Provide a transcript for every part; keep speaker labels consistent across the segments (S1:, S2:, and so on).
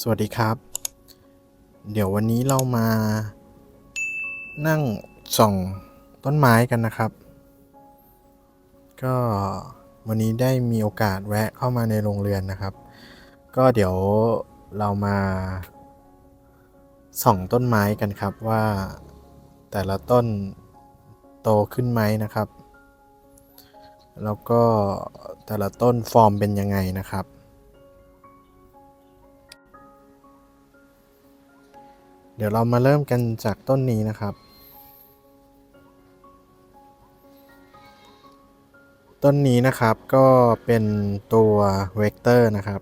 S1: สวัสดีครับ เดี๋ยววันนี้เรามานั่งส่องต้นไม้กันนะครับ ก็วันนี้ได้มีโอกาสแวะเข้ามาในโรงเรือนนะครับ ก็เดี๋ยวเรามาส่องต้นไม้กันครับว่าแต่ละต้นโตขึ้นไหมนะครับ แล้วก็แต่ละต้นฟอร์มเป็นยังไงนะครับ ดี๋ยวเรามาเริ่มกันจากต้นนี้นะครับ ต้นนี้นะครับก็เป็นตัวเวกเตอร์นะครับ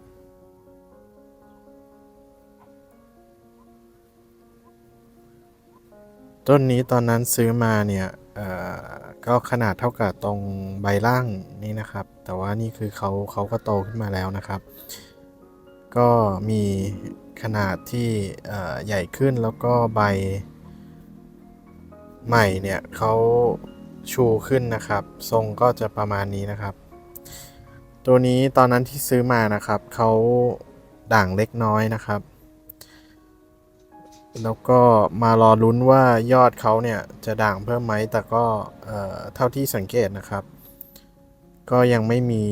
S1: ต้นนี้ตอนนั้นซื้อมาเนี่ยเอ่อก็ขนาดเท่ากับตรงใบล่างนี่นะครับ แต่ว่านี่คือเขาเขาก็โตขึ้นมาแล้วนะครับ ก็มี ขนาดที่ใหญ่ขึ้นแล้วก็ใบใหม่เนี่ยเขาชูขึ้นนะครับ ทรงก็จะประมาณนี้นะครับ ตัวนี้ตอนนั้นที่ซื้อมานะครับเขาด่างเล็กน้อยนะครับ แล้วก็มารอลุ้นว่ายอดเขาเนี่ยจะด่างเพิ่มไหมแต่ก็เท่าที่สังเกตนะครับ ก็ยังไม่มี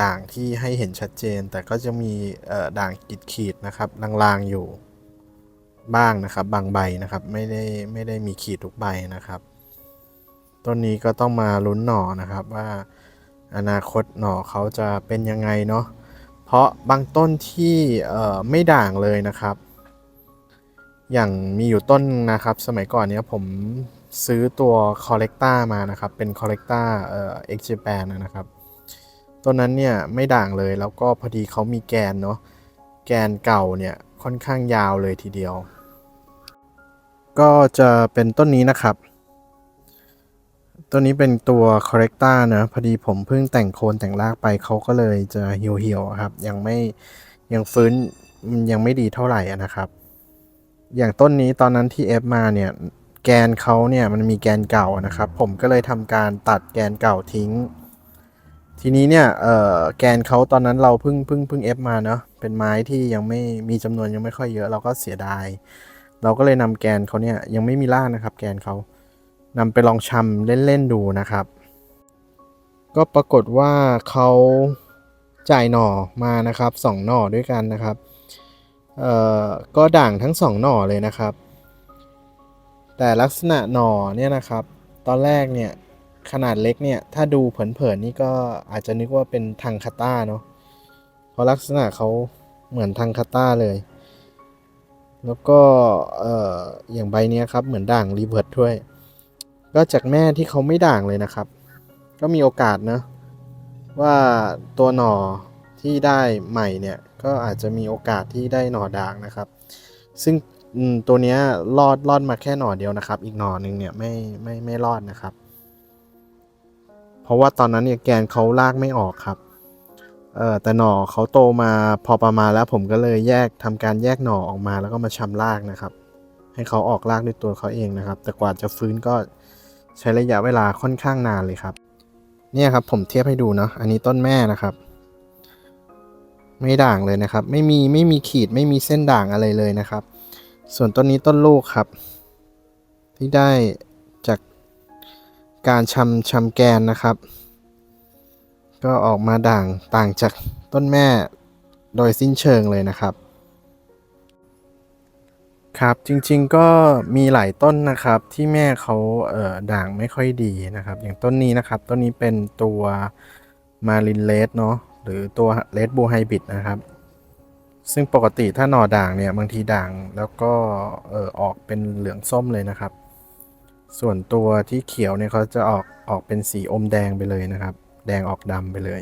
S1: ด่างที่ให้เห็นชัดเจน แต่ก็จะมีเอ่อด่างขีดนะครับลางๆอยู่บ้างนะครับ บางใบนะครับไม่ได้ไม่ได้มีขีดทุกใบนะครับต้นนี้ก็ต้องมาลุ้นหน่อนะครับว่าอนาคตหน่อเขาจะเป็นยังไงเนาะเพราะบางต้นที่ไม่ด่างเลยนะครับ อย่างมีอยู่ต้นนะครับ สมัยก่อนเนี้ยผม ซื้อตัวคอลเลกต r มานะครับ เป็นคอลเลกต r เอ่อ X Japan นะครับต้นนั้นเนี่ยไม่ด่างเลยแล้วก็พอดีเขามีแกนเนาะ แกนเก่าเนี่ยค่อนข้างยาวเลยทีเดียว ก็จะเป็นต้นนี้นะครับต้นนี้เป็นตัว corrector นะพอดีผมเพิ่งแต่งโคนแต่งรากไปเขาก็เลยจะเหี่ยวๆครับ ยังไม่ยังฟื้นมันยังไม่ดีเท่าไหร่นะครับ อย่างต้นนี้ตอนนั้นที่เอฟมาเนี่ย แกนเขาเนี่ยมันมีแกนเก่านะครับ ผมก็เลยทำการตัดแกนเก่าทิ้ง ทีนี้เนี่ยแกนเขาตอนนั้นเราเพิ่งเพิ่งเพิ่งเอฟมาเนาะเป็นไม้ที่ยังไม่มีจำนวนยังไม่ค่อยเยอะเราก็เสียดาย เราก็เลยนำแกนเขาเนี่ยยังไม่มีรากนะครับ แกนเขานำไปลองชำเล่นๆดูนะครับ ก็ปรากฏว่าเขาจ่ายหน่อมานะครับสองหน่อด้วยกันนะครับเอ่อก็ด่างทั้งสองหน่อเลยนะครับ แต่ลักษณะหน่อเนี่ยนะครับ ตอนแรกเนี่ยขนาดเล็กเนี่ยถ้าดูเผินๆนี่ก็อาจจะนึกว่าเป็นทังคาต้าเนาะเพราะลักษณะเขาเหมือนทังคาต้าเลย แล้วก็เอ่ออย่างใบเนี้ยครับเหมือนด่างรีเวิร์ดด้วย ก็จากแม่ที่เขาไม่ด่างเลยนะครับ ก็มีโอกาสนะว่าตัวหน่อที่ได้ใหม่เนี่ยก็อาจจะมีโอกาสที่ได้หน่อด่างนะครับ ซึ่ง อืมตัวเนี้ยรอดรอดมาแค่หน่อเดียวนะครับ อีกหน่อหนึ่งเนี่ยไม่ไม่ไม่รอดนะครับ เพราะว่าตอนนั้นเนี่ยแกนเขาลากไม่ออกครับเอ่อแต่หน่อเขาโตมาพอประมาณแล้วผมก็เลยแยกทำการแยกหน่อออกมาแล้วก็มาชำรากนะครับ ให้เขาออกรากด้วยตัวเขาเองนะครับ แต่กว่าจะฟื้นก็ใช้ระยะเวลาค่อนข้างนานเลยครับ เนี่ยครับผมเทียบให้ดูเนาะอันนี้ต้นแม่นะครับ ไม่ด่างเลยนะครับ ไม่มีไม่มีขีดไม่มีเส้นด่างอะไรเลยนะครับ ส่วนต้นนี้ต้นลูกครับ ที่ได้จากการชำชำแกนนะครับ ก็ออกมาด่างต่างจากต้นแม่โดยสิ้นเชิงเลยนะครับ ครับจริงๆก็มีหลายต้นนะครับที่แม่เขาเอ่อด่างไม่ค่อยดีนะครับ อย่างต้นนี้นะครับ ต้นนี้เป็นตัวมารินเลสเนาะหรือตัวเลสบูไฮบริดนะครับ ซึ่งปกติถ้าหน่อด่างเนี่ยบางทีด่างแล้วก็เออออกเป็นเหลืองส้มเลยนะครับ ส่วนตัวที่เขียวเนี่ยเขาจะออกออกเป็นสีอมแดงไปเลยนะครับ แดงออกดำไปเลย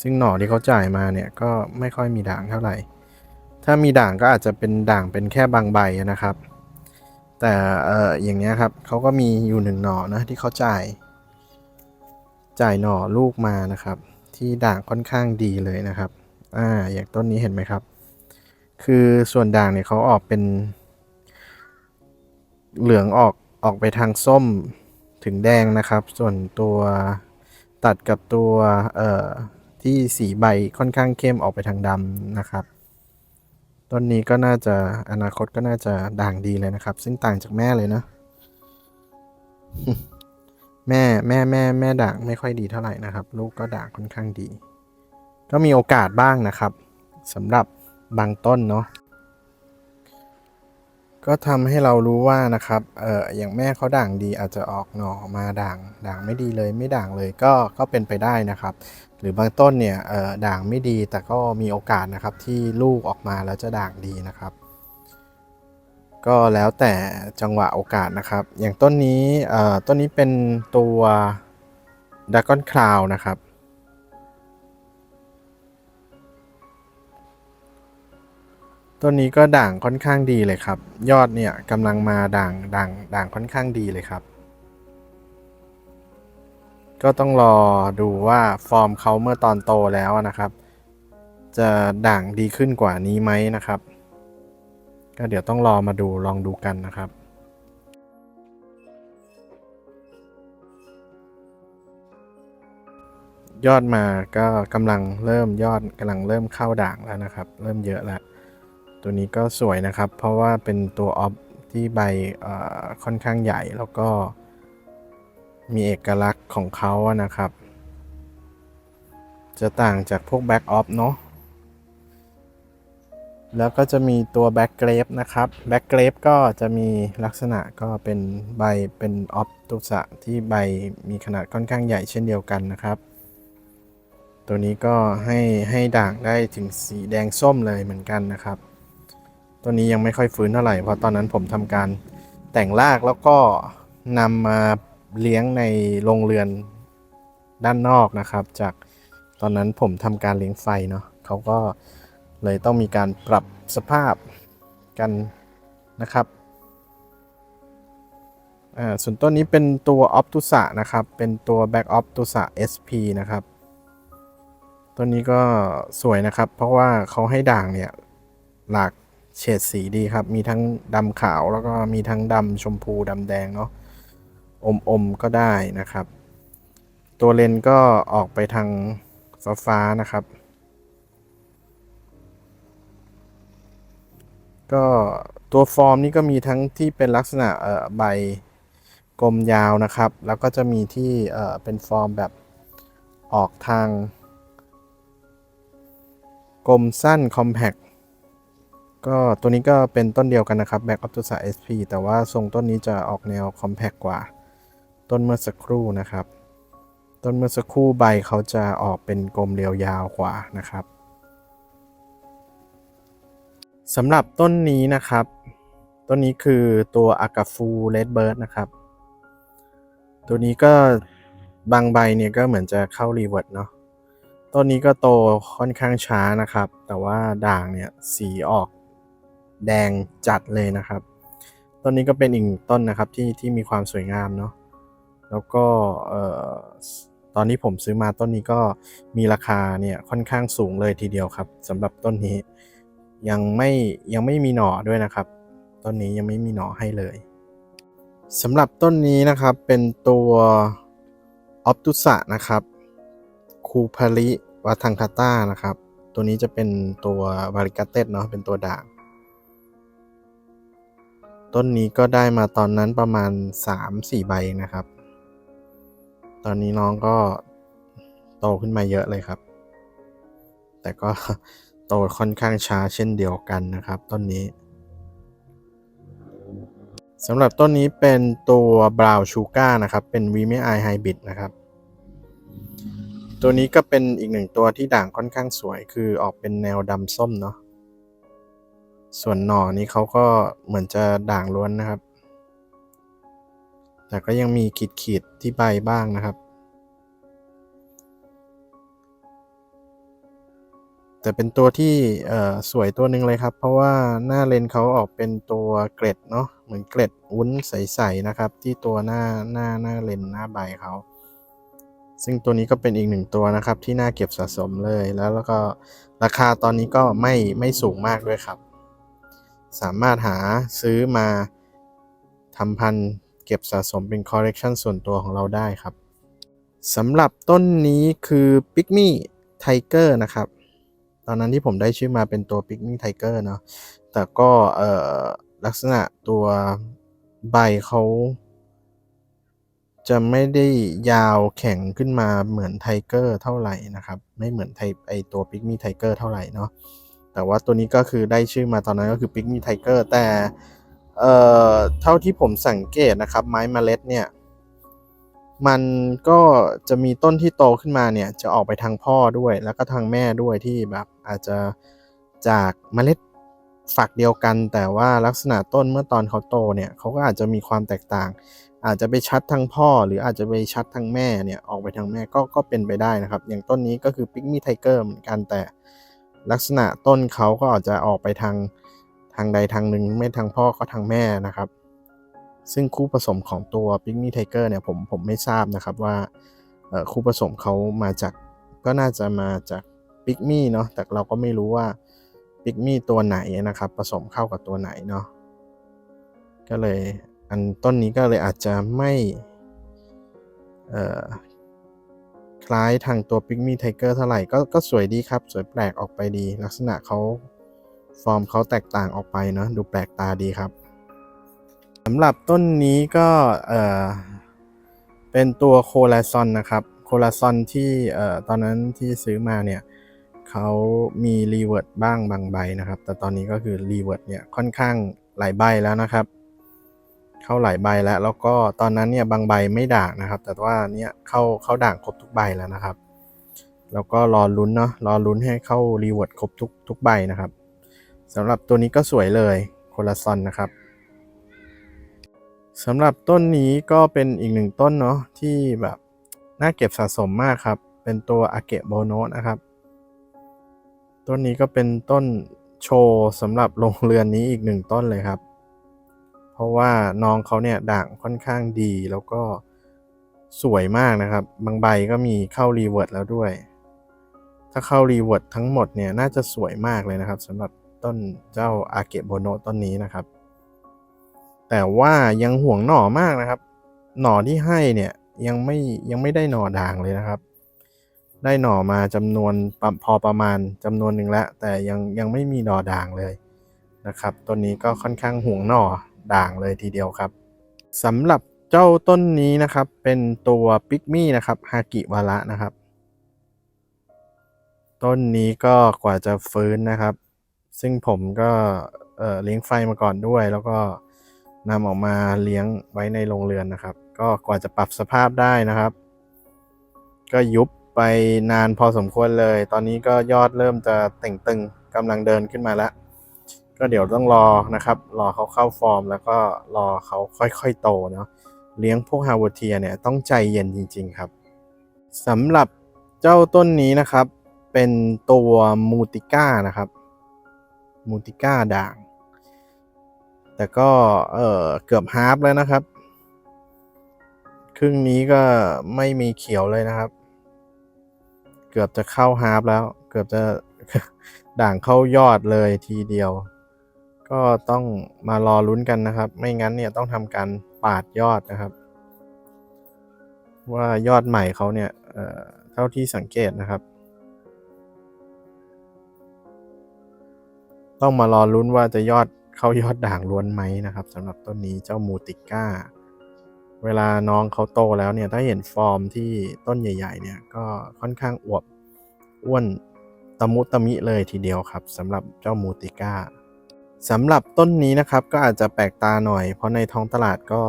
S1: ซึ่งหน่อที่เขาจ่ายมาเนี่ยก็ไม่ค่อยมีด่างเท่าไหร่ ถ้ามีด่างก็อาจจะเป็นด่างเป็นแค่บางใบนะครับ แต่เอออย่างเงี้ยครับเขาก็มีอยู่หนึ่งหน่อนะที่เขาจ่าย จ่ายหน่อลูกมานะครับ ที่ด่างค่อนข้างดีเลยนะครับอ่าอย่างต้นนี้เห็นไหมครับ คือส่วนด่างเนี่ยเขาออกเป็น เหลืองออกออกไปทางส้มถึงแดงนะครับ ส่วนตัวตัดกับตัวเอ่อที่สีใบค่อนข้างเข้มออกไปทางดำนะครับ ต้นนี้ก็น่าจะอนาคตก็น่าจะด่างดีเลยนะครับ ซึ่งต่างจากแม่เลยนะ แม่แม่แม่แม่ด่างไม่ค่อยดีเท่าไหร่นะครับ ลูกก็ด่างค่อนข้างดี ก็มีโอกาสบ้างนะครับสำหรับ บางต้นเนาะก็ทำให้เรารู้ว่านะครับ เอออย่างแม่เขาด่างดีอาจจะออกหน่อมาด่าง ด่างไม่ดีเลยไม่ด่างเลยก็ก็เป็นไปได้นะครับ หรือบางต้นเนี่ย เออด่างไม่ดีแต่ก็มีโอกาสนะครับที่ลูกออกมาแล้วจะด่างดีนะครับ ก็แล้วแต่จังหวะโอกาสนะครับ อย่างต้นนี้ เอ่อ ต้นนี้เป็นตัวด a กอนคลาวนะครับ ต้นนี้ก็ด่างค่อนข้างดีเลยครับ ยอดเนี่ยกำลังมาด่างด่างด่างค่อนข้างดีเลยครับ ก็ต้องรอดูว่าฟอร์มเขาเมื่อตอนโตแล้วนะครับ จะด่างดีขึ้นกว่านี้ไหมนะครับ ก็เดี๋ยวต้องรอมาดูลองดูกันนะครับยอดมาก็กำลังเริ่มยอดกำลังเริ่มเข้าด่างแล้วนะครับ เริ่มเยอะแล้ว ตัวนี้ก็สวยนะครับ เพราะว่าเป็นตัวออฟที่ใบค่อนข้างใหญ่แล้วก็มีเอกลักษณ์ของเขาอะนะครับ จะต่างจากพวกแบ็กออฟเนาะแล้วก็จะมีตัวแบ็กเกรฟนะครับแบ็กเกรฟก็จะมีลักษณะก็เป็นใบเป็นออฟตุสะที่ใบมีขนาดค่อนข้างใหญ่เช่นเดียวกันนะครับ ตัวนี้ก็ให้ให้ด่างได้ถึงสีแดงส้มเลยเหมือนกันนะครับ ตัวนี้ยังไม่ค่อยฟื้นเท่าไหร่เพราะตอนนั้นผมทำการแต่งรากแล้วก็นำมาเลี้ยงในโรงเรือนด้านนอกนะครับ จากตอนนั้นผมทำการเลี้ยงไฟเนาะเขาก็เลยต้องมีการปรับสภาพกันนะครับอ่าส่วนต้นนี้เป็นตัวออ t ตุสะนะครับ เป็นตัว Back of ตุสะ SP นะครับ ตัวนี้ก็สวยนะครับ เพราะว่าเขาให้ด่างเนี่ยหลาก เฉดสีดีครับ มีทั้งดำขาวแล้วก็มีทั้งดำชมพูดำแดงเนาะอมๆก็ได้นะครับ ตัวเลนก็ออกไปทางฟ้าฟ้าๆนะครับ ก็ตัวฟอร์มนี่ก็มีทั้งที่เป็นลักษณะเอ่อใบกลมยาวนะครับ แล้วก็จะมีที่เอ่อเป็นฟอร์มแบบออกทางกลมสั้น compact ก็ตัวนี้ก็เป็นต้นเดียวกันนะครับ Back of the s a SP แต่ว่าทรงต้นนี้จะออกแนว compact กว่า ต้นเมื่อสักครู่นะครับ ต้นเมื่อสักครู่ใบเขาจะออกเป็นกลมเรียวยาวกว่านะครับสำหรับต้นนี้นะครับ ต้นนี้คือตัวอากาฟูเลดเบิร์ดนะครับ ตัวนี้ก็บางใบเนี่ยก็เหมือนจะเข้ารีเวิร์ดเนาะต้นนี้ก็โตค่อนข้างช้านะครับ แต่ว่าด่างเนี่ยสีออก แดงจัดเลยนะครับ ต้นนี้ก็เป็นอีกต้นนะครับที่ที่มีความสวยงามเนาะแล้วก็ตอนนี้ผมซื้อมาต้นนี้ก็มีราคาเนี่ยค่อนข้างสูงเลยทีเดียวครับสำหรับต้นนี้ยังไม่ยังไม่มีหน่อด้วยนะครับ ต้นนี้ยังไม่มีหน่อให้เลยสำหรับต้นนี้นะครับเป็นตัวออ t ตุสะนะครับคูพาริวาทังคาต้านะครับ ตัวนี้จะเป็นตัววาริกาเตสเนาะเป็นตัวด่าง ต้นนี้ก็ได้มาตอนนั้นประมาณ 3-4 ใบนะครับ ตอนนี้น้องก็โตขึ้นมาเยอะเลยครับ แต่ก็โตค่อนข้างช้าเช่นเดียวกันนะครับต้นนี้สำหรับต้นนี้เป็นตัวบราวชูก้านะครับ เป็นวีเมไอไฮบริดนะครับ ตัวนี้ก็เป็นอีกหนึ่งตัวที่ด่างค่อนข้างสวย คือออกเป็นแนวดำส้มเนาะ ส่วนหน่อนี้เขาก็เหมือนจะด่างล้วนนะครับ แต่ก็ยังมีขีดขีดที่ใบบ้างนะครับ แต่เป็นตัวที่สวยตัวหนึ่งเลยครับ เพราะว่าหน้าเลนเขาออกเป็นตัวเกล็ดเนาะเหมือนเกล็ดวุ้นใสๆนะครับ ที่ตัวหน้าหน้าหน้าเลนหน้าใบเขาซึ่งตัวนี้ก็เป็นอีกหนึ่งตัวนะครับที่น่าเก็บสะสมเลยแล้วแล้วก็ราคาตอนนี้ก็ไม่ไม่สูงมากด้วยครับ สามารถหาซื้อมาทำพันธุ์เก็บสะสมเป็นคอลเลกชันส่วนตัวของเราได้ครับสำหรับต้นนี้คือ p i g m y Tiger นะครับ ตอนนั้นที่ผมได้ชื่อมาเป็นตัว Pygmy Tiger เนาะแต่ก็ลักษณะตัวใบเขาจะไม่ได้ยาวแข็งขึ้นมาเหมือนไทเกอร์เท่าไหร่นะครับ ไม่เหมือนไทไอตัว Pygmy Tiger เท่าไหร่เนาะ แต่ว่าตัวนี้ก็คือได้ชื่อมาตอนนั้นก็คือ Pygmy Tiger แต่เอ่อเท่าที่ผมสังเกตนะครับ ไม้เมล็ดเนี่ย มันก็จะมีต้นที่โตขึ้นมาเนี่ย จะออกไปทางพ่อด้วย แล้วก็ทางแม่ด้วยที่แบบอาจจะจากเมล็ดฝักเดียวกัน แต่ว่าลักษณะต้นเมื่อตอนเขาโตเนี่ยเขาก็อาจจะมีความแตกต่าง อาจจะไปชัดทางพ่อ หรืออาจจะไปชัดทางแม่เนี่ยออกไปทางแม่ก็ก็เป็นไปได้นะครับ อย่างต้นนี้ก็คือ Pygmy Tiger เหมือนกันแต่ ลักษณะต้นเขาก็อาจจะออกไปทางทางใดทางหนึ่งไม่ทางพ่อก็ทางแม่นะครับ ซึ่งคู่ผสมของตัว Pygmy Tiger เนี่ยผมผมไม่ทราบนะครับว่าคู่ผสมเขามาจากก็น่าจะมาจาก Pygmy เนาะแต่เราก็ไม่รู้ว่า Pygmy ตัวไหนนะครับผสมเข้ากับตัวไหนเนาะก็เลยอันต้นนี้ก็เลยอาจจะไม่เอ่อ คล้ายทางตัว Pygmy Tiger เท่าไหร่ก็ก็สวยดีครับ สวยแปลกออกไปดี ลักษณะเขาฟอร์มเขาแตกต่างออกไปเนาะดูแปลกตาดีครับสำหรับต้นนี้ก็เออเป็นตัวโคลาซอนนะครับ โคลาซอนที่เอ่อตอนนั้นที่ซื้อมาเนี่ยเขามีรีเวิร์ดบ้างบางใบนะครับ แต่ตอนนี้ก็คือรีเวิร์ดเนี่ยค่อนข้างหลายใบแล้วนะครับ เข้าหลายใบแล้ว แล้วก็ตอนนั้นเนี่ยบางใบไม่ด่างนะครับ แต่ว่าเนี่ยเข้าเข้าด่างครบทุกใบแล้วนะครับ แล้วก็รอลุ้นเนาะรอลุ้นให้เข้ารีเวิร์ดครบทุกทุกใบนะครับสำหรับตัวนี้ก็สวยเลยโคลาซอนนะครับสำหรับต้นนี้ก็เป็นอีกหนึ่งต้นเนาะที่แบบน่าเก็บสะสมมากครับ เป็นตัวอาเกะโบโนะนะครับ ต้นนี้ก็เป็นต้นโชว์สำหรับโรงเรือนนี้อีกหนึ่งต้นเลยครับ เพราะว่าน้องเขาเนี่ยด่างค่อนข้างดีแล้วก็สวยมากนะครับ บางใบก็มีเข้ารีเวิร์ดแล้วด้วย ถ้าเข้ารีเวิร์ดทั้งหมดเนี่ยน่าจะสวยมากเลยนะครับสำหรับต้นเจ้าอาเกะโบโนต้นนี้นะครับ แต่ว่ายังห่วงหน่อมากนะครับ หน่อที่ให้เนี่ยยังไม่ยังไม่ได้หน่อด่างเลยนะครับ ได้หน่อมาจำนวนพอประมาณจำนวนหนึ่งแล้วแต่ยังยังไม่มีหน่อด่างเลยนะครับต้นนี้ก็ค่อนข้างห่วงหน่อ ด่างเลยทีเดียวครับสำหรับเจ้าต้นนี้นะครับ เป็นตัวปิกมี่นะครับฮากิวาระนะครับ ต้นนี้ก็กว่าจะฟื้นนะครับ ซึ่งผมก็เลี้ยงไฟมาก่อนด้วย แล้วก็นำออกมาเลี้ยงไว้ในโรงเรือนนะครับ ก็กว่าจะปรับสภาพได้นะครับ ก็ยุบไปนานพอสมควรเลย ตอนนี้ก็ยอดเริ่มจะเต่งตึงกำลังเดินขึ้นมาแล้ว ก็เดี๋ยวต้องรอนะครับ รอเขาเข้าฟอร์ม แล้วก็รอเขาค่อยๆ โตเนาะเลี้ยงพวกฮาวเวเทียเนี่ยต้องใจเย็นจริง ๆ ครับสำหรับเจ้าต้นนี้นะครับ เป็นตัวมูติก้านะครับมูติก้าด่าง แต่ก็เออเกือบฮาร์ฟแล้วนะครับ ครึ่งนี้ก็ไม่มีเขียวเลยนะครับ เกือบจะเข้าฮาร์ฟแล้ว เกือบจะด่างเข้ายอดเลยทีเดียว ก็ต้องมารอลุ้นกันนะครับ ไม่งั้นเนี่ยต้องทำการปาดยอดนะครับ ว่ายอดใหม่เขาเนี่ยเท่าที่สังเกตนะครับ ต้องมารอลุ้นว่าจะยอดเข้ายอดด่างล้วนไหมนะครับสำหรับต้นนี้เจ้ามูติก้า เวลาน้องเขาโตแล้วเนี่ย ถ้าเห็นฟอร์มที่ต้นใหญ่ ๆ เนี่ยก็ค่อนข้างอวบอ้วนตะมุตะมิเลยทีเดียวครับสำหรับเจ้ามูติก้า สำหรับต้นนี้นะครับก็อาจจะแปลกตาหน่อย เพราะในท้องตลาดก็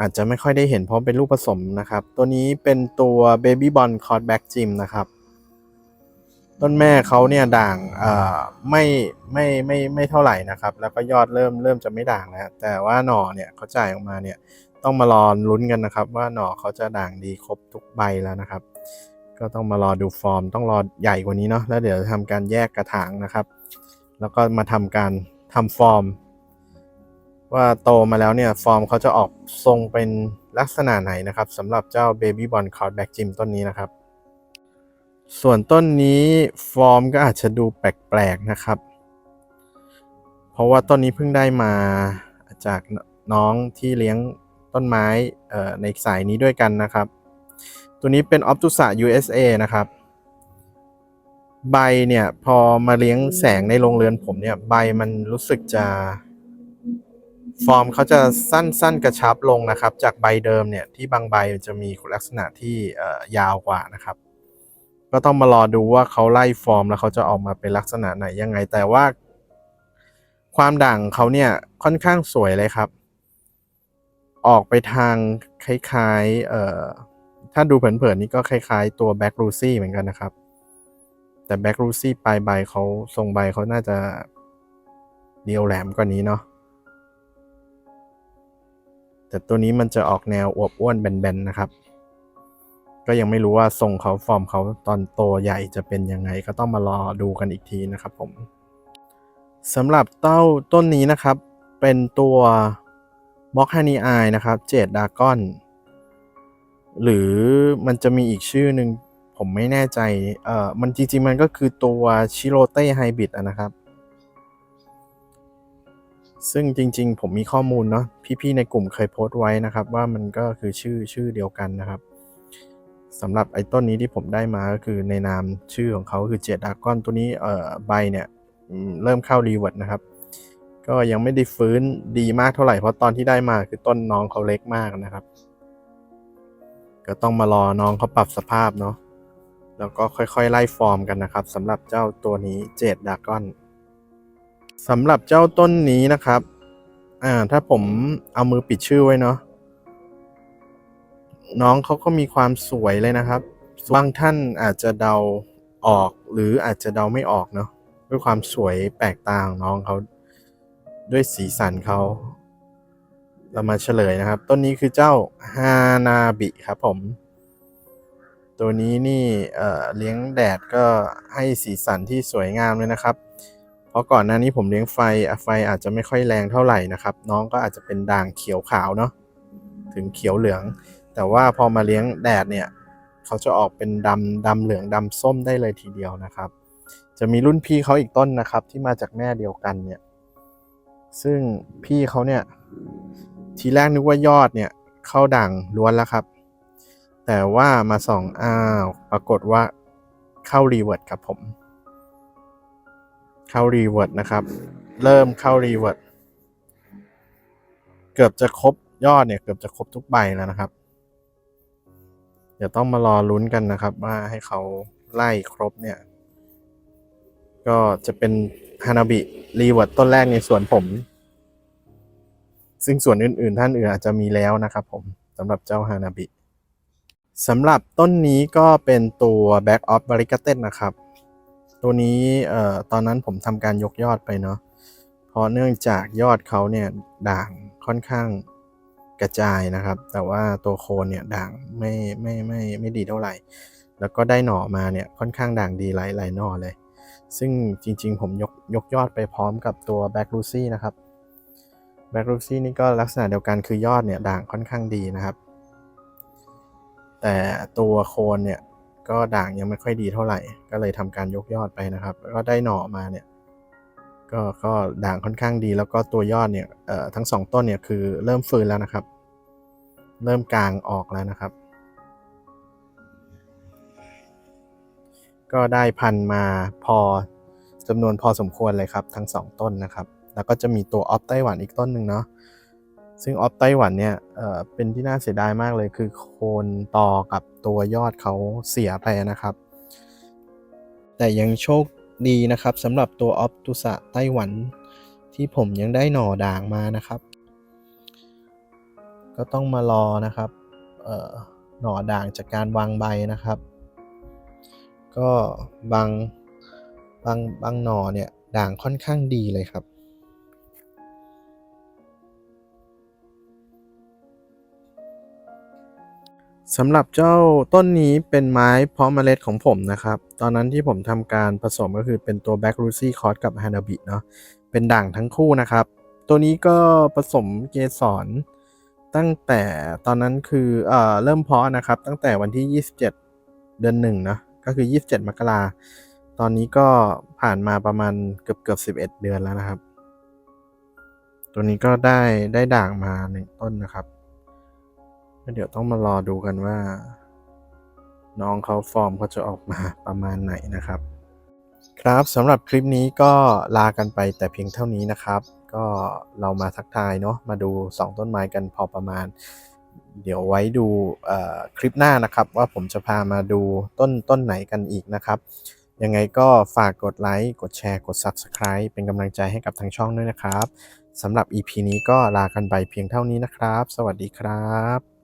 S1: อาจจะไม่ค่อยได้เห็นเพราะเป็นลูกผสมนะครับ ตัวนี้เป็นตัว Baby b o n c o r d Back Gym นะครับ ต้นแม่เขาเนี่ยด่างเอ่ไม่ไม่ไม่ไม่เท่าไหร่นะครับ แล้วก็ยอดเริ่มเริ่มจะไม่ด่างแล้ว แต่ว่าหน่อเนี่ยเขาจ่ายออกมาเนี่ยต้องมารอลุ้นกันนะครับ ว่าหน่อเขาจะด่างดีครบทุกใบแล้วนะครับ ก็ต้องมารอดูฟอร์ม ต้องรอใหญ่กว่านี้เนาะแล้วเดี๋ยวทำการแยกกระถางนะครับ แล้วก็มาทำการทำฟอร์ม ว่าโตมาแล้วเนี่ย ฟอร์มเขาจะออกทรงเป็นลักษณะไหนนะครับสำหรับเจ้า Baby b o n c o r d Back Gym ต้นนี้นะครับ ส่วนต้นนี้ฟอร์มก็อาจจะดูแปลกๆนะครับ เพราะว่าต้นนี้เพิ่งได้มาจากน้องที่เลี้ยงต้นไม้ในสายนี้ด้วยกันนะครับ ตัวนี้เป็น Optusa USA นะครับ ใบเนี่ย พอมาเลี้ยงแสงในโรงเรือนผมเนี่ย ใบมันรู้สึกจะ ฟอร์มเขาจะสั้นๆ กระชับลงนะครับ จากใบเดิมเนี่ยที่บางใบจะมีลักษณะที่ยาวกว่านะครับ ก็ต้องมารอดูว่าเขาไล่ฟอร์มแล้วเขาจะออกมาเป็นลักษณะไหนยังไง แต่ว่า ความด่างเขาเนี่ยค่อนข้างสวยเลยครับ ออกไปทางคล้ายๆเอ่อถ้าดูเผินๆนี่ก็คล้ายๆตัวแบ็กรูซี่เหมือนกันนะครับ แต่แบ็กรูซี่ปลายใบเขาทรงใบเขาน่าจะเดียวแหลมกว่านี้เนาะแต่ตัวนี้มันจะออกแนวอวบอ้วนแบนๆนะครับ ก็ยังไม่รู้ว่าทรงเขาฟอร์มเขาตอนโตใหญ่จะเป็นยังไง ก็ต้องมารอดูกันอีกทีนะครับผมสำหรับเต้าต้นนี้นะครับ เป็นตัวม็อกฮานีอายนะครับ เจดดากอน หรือมันจะมีอีกชื่อหนึ่ง ผมไม่แน่ใจเอ่อมันจริง ๆ มันก็คือตัวชิโรเต้ไฮบริดนะครับ ซึ่งจริง ๆ ผมมีข้อมูลเนาะพี่ ๆ ในกลุ่มเคยโพสต์ไว้นะครับ ว่ามันก็คือชื่อชื่อเดียวกันนะครับสำหรับไอ้ต้นนี้ที่ผมได้มาก็คือในนามชื่อของเขาคือเจดดากอนตัวนี้เอ่อใบเนี่ยเริ่มเข้ารีเวิร์ดนะครับ ก็ยังไม่ได้ฟื้นดีมากเท่าไหร่เพราะตอนที่ได้มาคือต้นน้องเขาเล็กมากนะครับ ก็ต้องมารอน้องเขาปรับสภาพเนาะ แล้วก็ค่อยๆ ไล่ฟอร์มกันนะครับสำหรับเจ้าตัวนี้เจดดากอนสำหรับเจ้าต้นนี้นะครับ อ่า ถ้าผมเอามือปิดชื่อไว้เนาะน้องเขาก็มีความสวยเลยนะครับบางท่านอาจจะเดาออกหรืออาจจะเดาไม่ออกเนาะด้วยความสวยแปลกตาของน้องเขาด้วยสีสันเขาเรามาเฉลยนะครับ ต้นนี้คือเจ้าฮานาบิครับผม ตัวนี้นี่เเลี้ยงแดดก็ให้สีสันที่สวยงามเลยนะครับ เพราะก่อนหน้านี้ผมเลี้ยงไฟไฟอาจจะไม่ค่อยแรงเท่าไหร่นะครับ น้องก็อาจจะเป็นด่างเขียวขาวเนาะถึงเขียวเหลือง แต่ว่าพอมาเลี้ยงแดดเนี่ยเขาจะออกเป็นดำดำเหลืองดำส้มได้เลยทีเดียวนะครับ จะมีรุ่นพี่เขาอีกต้นนะครับ ที่มาจากแม่เดียวกันเนี่ยซึ่งพี่เขาเนี่ยทีแรกนึกว่ายอดเนี่ยเข้าด่างล้วนแล้วครับ แต่ว่ามาส่องอ้าว ปรากฏว่าเข้ารีเวิร์ดครับผม เข้ารีเวิร์ดนะครับ เริ่มเข้ารีเวิร์ดเกือบจะครบยอดเนี่ยเกือบจะครบทุกใบแล้วนะครับ เดี๋ยวต้องมารอลุ้นกันนะครับ ว่าให้เขาไล่ครบเนี่ย ก็จะเป็นฮานาบิรีเวิร์ดต้นแรกในสวนผม ซึ่งส่วนอื่นๆ ท่านอื่นอาจจะมีแล้วนะครับผมสำหรับเจ้าฮานาบิ สำหรับต้นนี้ก็เป็นตัว Back of b a r r i c a t e d นะครับ ตัวนี้เอ่อตอนนั้นผมทำการยกยอดไปเนาะเพราะเนื่องจากยอดเขาเนี่ยด่างค่อนข้างกระจายนะครับ แต่ว่าตัวโคนเนี่ยด่างไม่ไม่ไม่ไม่ดีเท่าไหร่ แล้วก็ได้หน่อมาเนี่ยค่อนข้างด่างดีหลายหลายหน่อเลย ซึ่งจริงๆ ผมยกยกยอดไปพร้อมกับตัว Back Lucy นะครับแบล็กรูซี่นี่ก็ลักษณะเดียวกันคือยอดเนี่ยด่างค่อนข้างดีนะครับ แต่ตัวโคนเนี่ยก็ด่างยังไม่ค่อยดีเท่าไหร่ ก็เลยทำการยกยอดไปนะครับ ก็ได้หน่อมาเนี่ยก็ก็ด่างค่อนข้างดี แล้วก็ตัวยอดเนี่ยทั้งสองต้นเนี่ยคือเริ่มฟื้นแล้วนะครับ เริ่มกลางออกแล้วนะครับ ก็ได้พันมาพอจำนวนพอสมควรเลยครับ ทั้งสองต้นนะครับ แล้วก็จะมีตัวออฟไต้หวันอีกต้นหนึ่งเนาะ ซึ่งออฟไต้หวันเนี่ยเป็นที่น่าเสียดายมากเลยคือโคนต่อกับตัวยอดเขาเสียไปนะครับ แต่ยังโชคดีนะครับสำหรับตัวออฟตุสะไต้หวันที่ผมยังได้หน่อด่างมานะครับ ก็ต้องมารอนะครับหน่อด่างจากการวางใบนะครับ ก็บางบางบางหน่อเนี่ยด่างค่อนข้างดีเลยครับ สำหรับเจ้าต้นนี้เป็นไม้เพาะเมล็ดของผมนะครับ ตอนนั้นที่ผมทำการผสมก็คือเป็นตัว Black Lucy c o s กับ Hanabi เนาะเป็นด่างทั้งคู่นะครับ ตัวนี้ก็ผสมเกสรตั้งแต่ตอนนั้นคือเอ่อเริ่มเพาะนะครับ ตั้งแต่วันที่ 27 เดือนหนึ่งนะก็คือ 27 มกราตอนนี้ก็ผ่านมาประมาณเกือบเกือบ11 เดือนแล้วนะครับ ตัวนี้ก็ได้ได้ด่างมาหนึ่งต้นนะครับ ก็เดี๋ยวต้องมารอดูกันว่า น้องเขาฟอร์มเขาจะออกมาประมาณไหนนะครับ ครับสำหรับคลิปนี้ก็ลากันไปแต่เพียงเท่านี้นะครับ ก็เรามาทักทายเนาะมาดู 2 ต้นไม้กันพอประมาณ เดี๋ยวไว้ดูคลิปหน้านะครับ ว่าผมจะพามาดูต้นต้นไหนกันอีกนะครับยังไงก็ฝากกดไลค์ กดแชร์ กด Subscribe เป็นกำลังใจให้กับทางช่องด้วยนะครับ สำหรับ EP นี้ก็ลากันไปเพียงเท่านี้นะครับ สวัสดีครับ